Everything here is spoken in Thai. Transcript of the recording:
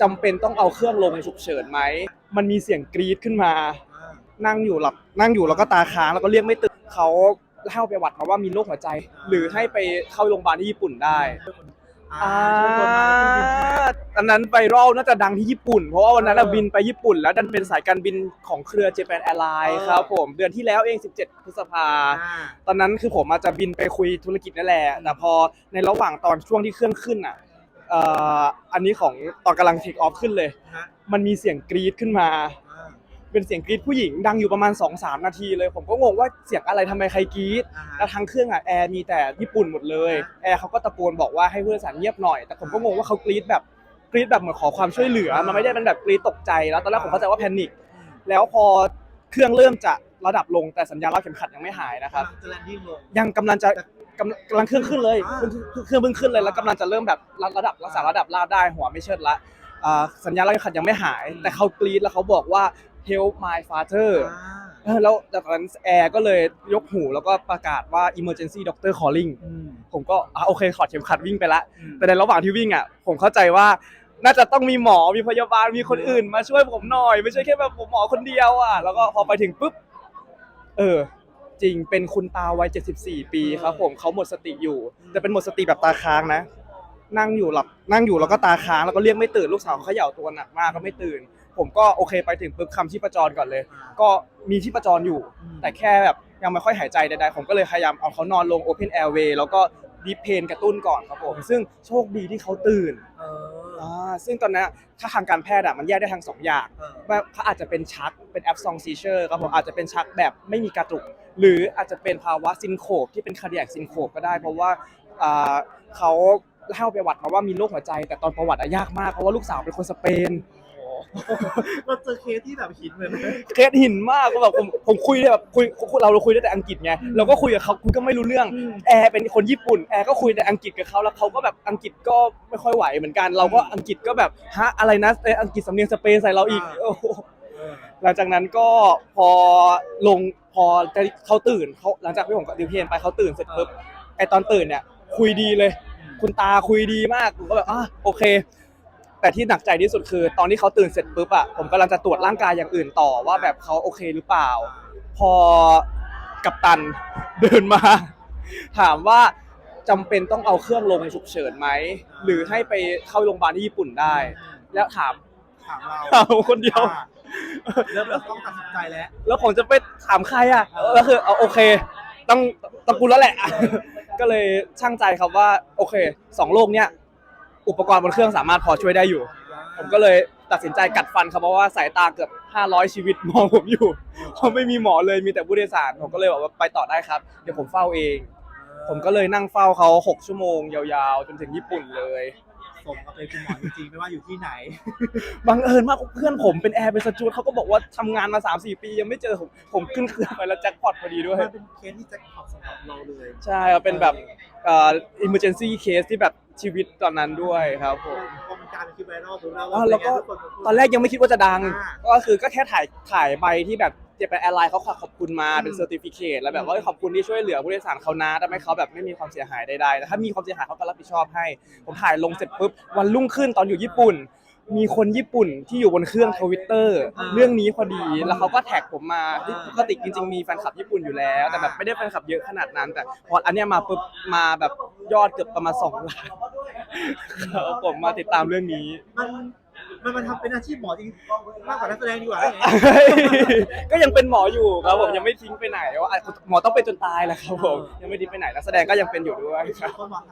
จำเป็นต้องเอาเครื่องลงฉุกเฉินไหม มันมีเสียงกรี๊ดขึ้นมา นั่งอยู่หลับนั่งอยู่แล้วก็ตาค้างแล้วก็เรียกไม่ตื่นเขาเล่าประวัติมาว่ามีโรคหัวใจ หรือให้ไปเข้าโรงพยาบาลที่ญี่ปุ่นได้อ่าอ่าอันนั้นไวรัลน่าจะดังที่ญี่ปุ่น เพราะว่าวันนั้นเราบินไปญี่ปุ่น แล้วดันเป็นสายการบินของเครือ Japan Airlines ครับผมเดือนที่แล้วเอง 17 พฤษภาอ่าตอนนั้นคือผมอาจจะบินไปคุยธุรกิจนั่นแหละแต่พอในระหว่างตอนช่วงที่เครื่องขึ้นอะ เอ่ออันนี้ของตอนกำลังเทคออฟขึ้นเลย ฮะมันมีเสียงกรี๊ดขึ้นมา อ่าเป็นเสียงกรี๊ดผู้หญิงดังอยู่ประมาณ 2-3 นาทีเลย ผมก็งงว่าเสียงอะไรทำไมใครกรี๊ดอ่าแล้วทั้งเครื่องอะแอร์มีแต่ญี่ปุ่นหมดเลยแอร์เขาก็ตะโกนบอกว่าให้ผู้โดยสารเงียบหน่อย แต่ผมก็งงว่าเขากรี๊ดแบบกรี๊ดแบบเหมือนขอความช่วยเหลือมันไม่ได้เป็นแบบกรี๊ดตกใจแล้วตอนแรกผมเข้าใจว่าแพนิคแล้วพอเครื่องเริ่มจะระดับลงแต่สัญญาณรัดเข็มขัดยังไม่หายนะครับกำลังจะแลนดิ้งลงยังกำลังจะ กำลังกำลังเครื่องขึ้นเลยอ่าเพิ่งเครื่องเพิ่งขึ้นเลยแล้วกำลังจะเริ่มแบบระดับรักษาระดับลาดได้หัวไม่เชิดละอ่าสัญญาณรัดเข็มขัดยังไม่หาย แต่เขากรี๊ดแล้วเขาบอกว่า help my father อ่าเออแล้วจากนั้นแอร์ก็เลยยกหูแล้วก็ประกาศว่า emergency doctor calling อืมผมก็อะโอเคขอดเข็มขัดวิ่งไปละอืมแต่ในระหว่างที่วิ่งอะ ผมเข้าใจว่าน่าจะต้องมีหมอมีพยาบาลมีคนอื่นมาช่วยผมหน่อย ไม่ใช่แค่แบบผมหมอคนเดียวอะ แล้วก็พอไปถึงปุ๊บ เออ จริงเป็นคุณตาวัย 74 ปีครับผมเขาหมดสติอยู่ แต่เป็นหมดสติแบบตาค้างนะ นั่งอยู่หลับนั่งอยู่แล้วก็ตาค้างแล้วก็เรียกไม่ตื่นลูกสาวเขาเขย่าตัวหนักมากก็ไม่ตื่น ผมก็โอเคไปถึงปุ๊บคำชีพจรก่อนเลย ก็มีชีพจรอยู่ แต่แค่แบบยังไม่ค่อยหายใจใดๆผมก็เลยพยายามเอาเขานอนลง Open Airway แล้วก็ดีเพนกระตุ้นก่อนครับผม ซึ่งโชคดีที่เขาตื่นเอออ่าซึ่งตอนนั้นถ้าทางการแพทย์อะมันแยกได้ทางสองอย่างเออว่าเขาอาจจะเป็นชักเป็นแอปซองซีเชอร์ครับผมอาจจะเป็นชักแบบไม่มีกระตุก หรืออาจจะเป็นภาวะซินโคปที่เป็นคาร์ดิแอคซินโคปก็ได้ เพราะว่าอ่าเขาเล่าประวัติมาว่ามีโรคหัวใจ แต่ตอนประวัติอะยากมากเพราะว่าลูกสาวเป็นคนสเปน เราเจอเคสที่แบบหินเลยไหมเคสหินมากก็แบบผมผมคุยได้แบบคุยคุยเราเราคุยได้แต่อังกฤษไงเราก็คุยกับเขาคุยก็ไม่รู้เรื่องอืมแอร์เป็นคนญี่ปุ่นแอร์ก็คุยแต่อังกฤษกับเขาแล้วเขาก็แบบอังกฤษก็ไม่ค่อยไหวเหมือนกัน เราก็อังกฤษก็แบบฮะอะไรนะเอ่ออังกฤษสำเนียงสเปนใส่เราอีกอ่าโอ้โหเออหลังจากนั้นก็พอลงพอจะเขาตื่นเขาหลังจากที่ผมกับดิวเพนไปเขาตื่นเสร็จปุ๊บไอตอนตื่นเนี่ยคุยดีเลย คุณตาคุยดีมากผมก็แบบอะโอเค แต่ที่หนักใจที่สุดคือ ตอนที่เขาตื่นเสร็จปุ๊บอะผมกำลังจะตรวจร่างกายอย่างอื่นต่อว่าแบบเขาโอเคหรือเปล่า พอกัปตันเดินมา ถามว่าจำเป็นต้องเอาเครื่องลงฉุกเฉินไหมหรือให้ไปเข้าโรงพยาบาลที่ญี่ปุ่นได้ แล้วถามถามเราถามคนเดียว อ่าเริ่มแบบต้องตัดสินใจแล้วแล้วผมจะไปถามใครอะแล้วคือเอาโอเค ต้องต้องกูแล้วแหละ ก็เลยช่างใจครับว่า โอเคสองโลกเนี้ย อุปกรณ์บนเครื่องสามารถพอช่วยได้อยู่ ผมก็เลยตัดสินใจกัดฟันครับเพราะว่าสายตาเกือบ 500 ชีวิตมองผมอยู่เพราะไม่มีหมอเลยมีแต่ผู้โดยสารผมก็เลยบอกว่าไปต่อได้ครับ เดี๋ยวผมเฝ้าเอง ผมก็เลยนั่งเฝ้าเขา 6 ชั่วโมงยาวๆ จนถึงญี่ปุ่นเลยสมกับเป็นคุณหมอจริงๆไม่ว่าอยู่ที่ไหน บังเอิญมากเพื่อนผมเป็นแอร์เป็นสจวตเขาก็บอกว่าทำงานมา 3-4 ปียังไม่เจอผมผมขึ้นเครื่องไปแล้วแจ็คพอตพอดีด้วย มันเป็นเคสที่แจ็คพอตสำหรับเราเลย ใช่ครับเป็นแบบ เอ่อ emergency case ที่แบบชีวิตตอนนั้นด้วยครับผมพอมันกลายเป็นคลิปไวรัลถูกแล้วอ่าแล้วก็ทุคนพูดตอนแรกยังไม่คิดว่าจะดังอ่าก็คือก็แค่ถ่ายถ่ายใบที่แบบเจแปนแอร์ไลน์เขาขอบคุณมาเป็นอืมเซอร์ติฟิเคตแล้วแบบว่าขอบคุณที่ช่วยเหลือผู้โดยสารเขานะทำให้เขาแบบไม่มีความเสียหายใดๆแต่ถ้ามีความเสียหายเขาก็รับผิดชอบให้ ผมถ่ายลงเสร็จปุ๊บวันรุ่งขึ้นตอนอยู่ญี่ปุ่น มีคนญี่ปุ่นที่อยู่บนเครื่องทวิตเตอร์เรื่องนี้พอดีแล้วเขาก็แท็กผมมาที่ปกติจริง ๆ มีแฟนคลับญี่ปุ่นอยู่แล้ว แต่แบบไม่ได้แฟนคลับเยอะขนาดนั้น แต่พออันเนี้ยมาปุ๊บมาแบบยอดเกือบประมาณสองล้านครับผมมาติดตามเรื่องนี้ มันมันมันทำเป็นอาชีพหมอจริงมากกว่านักแสดงดีกว่าก็ยังเป็นหมออยู่ครับผมยังไม่ทิ้งไปไหนว่าอะหมอต้องเป็นจนตายแหละครับผมยังไม่ทิ้งไปไหนนักแสดงก็ยังเป็นอยู่ด้วยครับคนบอก